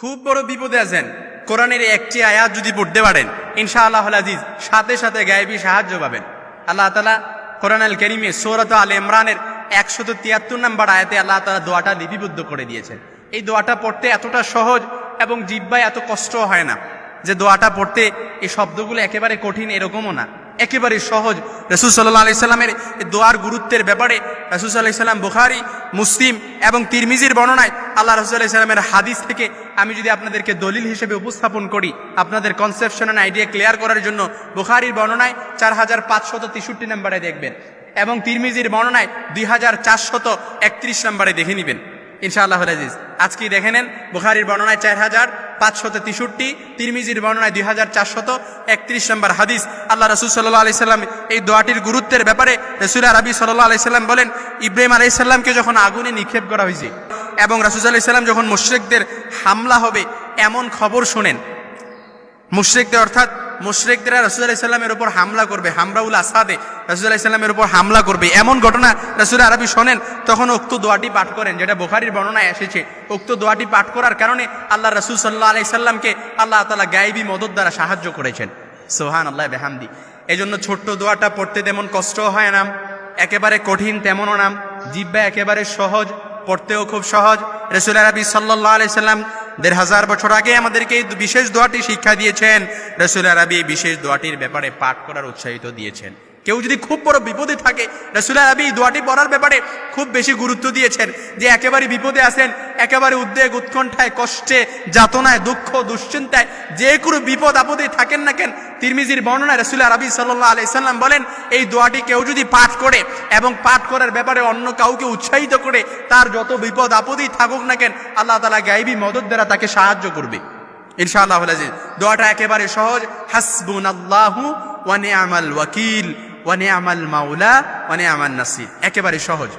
খুব বড় বিপদে আছেন। কোরআনের একটি আয়াত যদি পড়তে পারেন, ইনশাআল্লাহ আজিজ, সাথে সাথে গায়েবী সাহায্য পাবেন। আল্লাহ তালা কোরআন আল করিমে সৌরত আল ইমরানের একশত তিয়াত্তর নম্বর আয়াতে আল্লাহ তালা দোয়াটা লিপিবদ্ধ করে দিয়েছেন। এই দোয়াটা পড়তে এতটা সহজ এবং জিব্বায় এত কষ্ট হয় না যে দোয়াটা পড়তে এই শব্দগুলো একেবারে কঠিন এরকমও না। একেবারে সহজ। রসুল সাল্লাহ আলি সাল্লামের দোয়ার গুরুত্বের ব্যাপারে রসুল সাল্লাহ সাল্লাম বুখারি, মুসলিম এবং তিরমিজির বর্ণনায় আল্লাহ রসুল আলাহি সাল্লামের হাদিস থেকে আমি যদি আপনাদেরকে দলিল হিসেবে উপস্থাপন করি, আপনাদের কনসেপশন অ্যান্ড আইডিয়া ক্লিয়ার করার জন্য বুখারির বর্ণনায় চার হাজার পাঁচশত তেষট্টি নম্বরে দেখবেন এবং তিরমিজির বর্ণনায় দুই হাজার চারশত একত্রিশ নম্বরে দেখে নেবেন। ইনশাআল্লাহ আজিজ আজকে দেখে নেন, বুখারির বর্ণনায় চার হাজার পাঁচশত তেষট্টি, তিরমিজির বর্ণনায় দুই হাজার চারশত একত্রিশ নম্বর হাদিস। আল্লাহ রসুল সাল্লাহ আলি সাল্লাম এই দোয়াটির গুরুত্বের ব্যাপারে রসুল আরবি সাল্লাহ আলি সাল্লাম বলেন, ইব্রাহিম আলাই সাল্লামকে যখন আগুনে নিক্ষেপ করা হয়েছে এবং রাসুল আলি সাল্লাম যখন মুশ্রিকদের হামলা হবে, এমন খবর শোনেন। মুশ্রিকদের অর্থাৎ মুশ্রিকদের রসুল আলাহি সাল্লামের উপর হামলা করবে, হামরাউল আসাদে রসুল আলাহি সাল্লামের উপর হামলা করবে। এমন ঘটনা রসুল আরবি শোনেন, তখন উক্ত দোয়াটি পাঠ করেন, যেটা বোখারির বর্ণনায় এসেছে। উক্ত দোয়াটি পাঠ করার কারণে আল্লাহ রসুল সাল্লাহ আলাই সাল্লামকে আল্লাহ তালা গায়েবী মদত দ্বারা সাহায্য করেছেন। সোহান আল্লাহ বেহামদি। এই জন্য ছোট্ট দোয়াটা পড়তে তেমন কষ্ট হয় না। একেবারে কঠিন তেমনও নাম জিব্বা একেবারে সহজ। পড়তেও খুব সহজ। রসুল আরবি সাল্লাহ আলি সাল্লাম দেড় হাজার বছর আগে আমাদেরকে এই বিশেষ দোয়াটি শিক্ষা দিয়েছেন। রসুল আরবি বিশেষ দোয়াটির ব্যাপারে পাঠ করার উৎসাহিত দিয়েছেন। কেউ যদি খুব বড় বিপদে থাকে রসুল আবি দোয়াটি পড়ার ব্যাপারে খুব বেশি গুরুত্ব দিয়েছেন, যে একেবারে বিপদে আছেন একেবারে উদ্বেগ, উৎকণ্ঠায়, কষ্টে, যাতনায়, দুঃখ, দুশ্চিন্তায়, যে কোনো বিপদ আপদে থাকেন না কেন, তিরমিজির বর্ণনায় রসুল আরবি সাল্লাহ আলাইসাল্লাম বলেন, এই দোয়াটি কেউ যদি পাঠ করে এবং পাঠ করার ব্যাপারে অন্য কাউকে উৎসাহিত করে, তার যত বিপদ আপদেই থাকুক না কেন, আল্লাহ তালা গাইবী মদত দ্বারা তাকে সাহায্য করবে। ইনশাআল্লাহ দোয়াটা একেবারে সহজ হাসবুন আল্লাহু ওয়ানে আমাল ওয়াকিল। ওয়ানে আমাল মাওলা ওয়ানে আমার নাসির। একেবারে সহজ।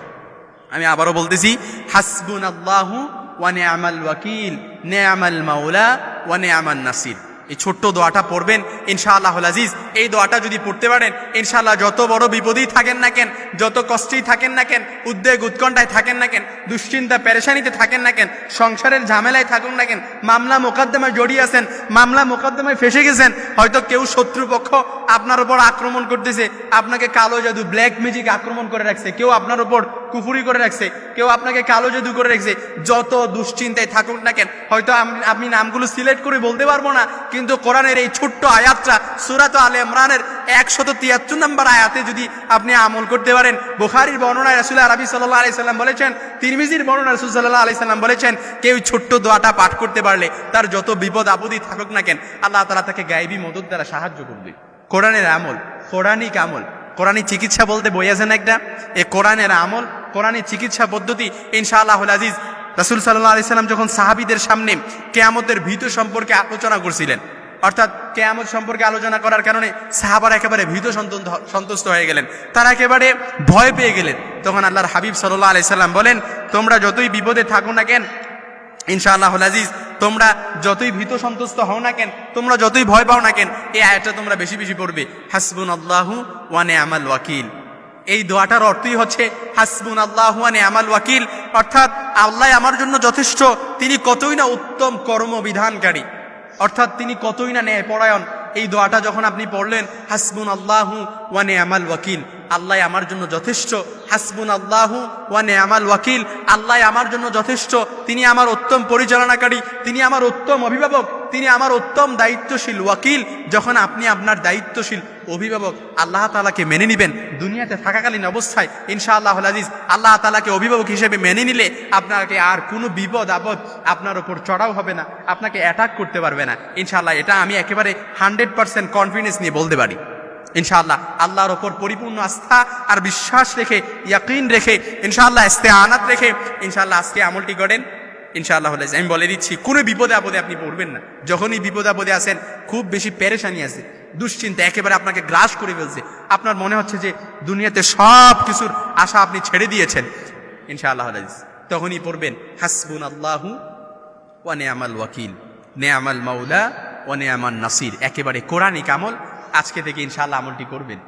আমি আবারও বলতেছি হাসবুন আল্লাহু ওয়ানে আমাল ওয়াকিল নে আমাল মাওলা ওয়ানে আমার নাসির। এই ছোট্ট দোয়াটা পড়বেন ইনশাআল্লাহ আজিজ। এই দোয়াটা যদি পড়তে পারেন, ইনশাআল্লাহ যত বড় বিপদেই থাকেন না কেন, যত কষ্টেই থাকেন না কেন, উদ্বেগ উৎকণ্ঠায় থাকেন না কেন, দুশ্চিন্তা পেরেশানিতে থাকেন না কেন, সংসারের ঝামেলায় থাকুন না কেন, মামলা মোকদ্দমায় জড়িয়ে আছেন, মামলা মোকদ্দমায় ফেসে গেছেন, হয়তো কেউ শত্রুপক্ষ আপনার উপর আক্রমণ করতেছে, আপনাকে কালো জাদু ব্ল্যাক ম্যাজিক আক্রমণ করে রাখছে, কেউ আপনার উপর কুফুরি করে রাখছে, কেউ আপনাকে কালো জাদু করে রাখছে, যত দুশ্চিন্তায় থাকুক না কেন, হয়তো আমি নামগুলো সিলেক্ট করে বলতে পারব না কিন্তু কোরআনের এই ছোট্ট আয়াতটা সুরাত আল ইমরানের একশত তিয়াত্তর নম্বর আয়াতে যদি আপনি আমল করতে পারেন, বুখারির বর্ণনায় রাসুল আরবি সাল্লাহ আলি সাল্লাম বলেছেন, তিরমিজির বর্ণনা রসুল সাল্লাহ আলি সাল্লাম বলেছেন, কেউ ছোট্ট দোয়াটা পাঠ করতে পারলে তার যত বিপদ আপদই থাকুক না কেন, আল্লাহ তালা তাকে গায়েবী মদত দ্বারা সাহায্য করবে। কোরআনের আমল, কোরআনিক আমল, কোরআনী চিকিৎসা বলতে বই আছেন একটা? এ কোরআনের আমল, কোরআনী চিকিৎসা পদ্ধতি ইনশাআল্লাহ আজিজ রাসুল সাল্লাহ আলি সাল্লাম যখন সাহাবিদের সামনে কেয়ামতের ভীত সম্পর্কে আলোচনা করছিলেন, অর্থাৎ কেয়ামত সম্পর্কে আলোচনা করার কারণে সাহাবার একেবারে ভীত সন্ত- সন্তুষ্ট হয়ে গেলেন। তারা একেবারে ভয় পেয়ে গেলেন। তখন আল্লাহর হাবিব সাল্লাহ আলি সাল্লাম বলেন, তোমরা যতই বিপদে থাকো না কেন ইনশাআল্লাহ আজিজ, তোমরা যতই ভীত সন্তুষ্ট হও না কেন, তোমরা যতই ভয় পাও না কেন, এই আয়টা তোমরা বেশি বেশি পড়বে। হাসবুন আল্লাহু ওয়ানে আমাল ওয়াকিল। এই দোয়াটার অর্থই হচ্ছে হাসবুন আল্লাহ আমাল ওয়াকিল। অর্থাৎ, আল্লাহ আমার জন্য যথেষ্ট, তিনি কতই না উত্তম কর্মবিধানকারী। অর্থাৎ, তিনি কতই না ন্যায় পরায়ণ এই দোয়াটা যখন আপনি পড়লেন হাসবুন আল্লাহু ওয়ানে আমাল ওয়াকিল। আল্লাহ আমার জন্য যথেষ্ট হাসবুন আল্লাহু ওয়ানে আমাল ওয়াকিল। আল্লাহ আমার জন্য যথেষ্ট, তিনি আমার উত্তম পরিচালনাকারী, তিনি আমার উত্তম অভিভাবক। তিনি আমার উত্তম দায়িত্বশীল ওয়াকিল। যখন আপনি আপনার দায়িত্বশীল অভিভাবক আল্লাহ তালাকে মেনে নিবেন, দুনিয়াতে থাকাকালীন অবস্থায় ইনশাআল্লাহ আজিজ আল্লাহ তালাকে অভিভাবক হিসেবে মেনে নিলে আপনাকে আর কোনো বিপদ আপদ আপনার ওপর চড়াও হবে না, আপনাকে অ্যাটাক করতে পারবে না। ইনশাআল্লাহ এটা আমি একেবারে হান্ড্রেড পার্সেন্ট কনফিডেন্স নিয়ে বলতে পারি। ইনশাআল্লাহ আল্লাহর ওপর পরিপূর্ণ আস্থা আর বিশ্বাস রেখে, ইয়াকিন রেখে, ইনশাআল্লাহ ইস্তে আনাত রেখে, ইনশাআল্লাহ আজকে আমলটি করেন। ইনশাআল্লাহ হলে আমি বলে দিচ্ছি, কোনো বিপদে আপদে আপনি পড়বেন না। যখনই বিপদে আপদে আসেন, খুব বেশি পেরেশানি আছে, দুশ্চিন্তা একেবারে আপনাকে গ্রাস করে ফেলছে। আপনার মনে হচ্ছে যে দুনিয়াতে সব কিছুর আশা আপনি ছেড়ে দিয়েছেন। ইনশাআল্লাহ হাদিস তখনই পড়বেন হাসবুন আল্লাহু ওয়া নেয়ামাল ওয়াকিল। নেয়ামাল মাওলা ওয়া নেয়ামাল নাসির। একেবারে কোরআনিক আমল। আজকে থেকে ইনশাআল্লাহ আমলটি করবেন।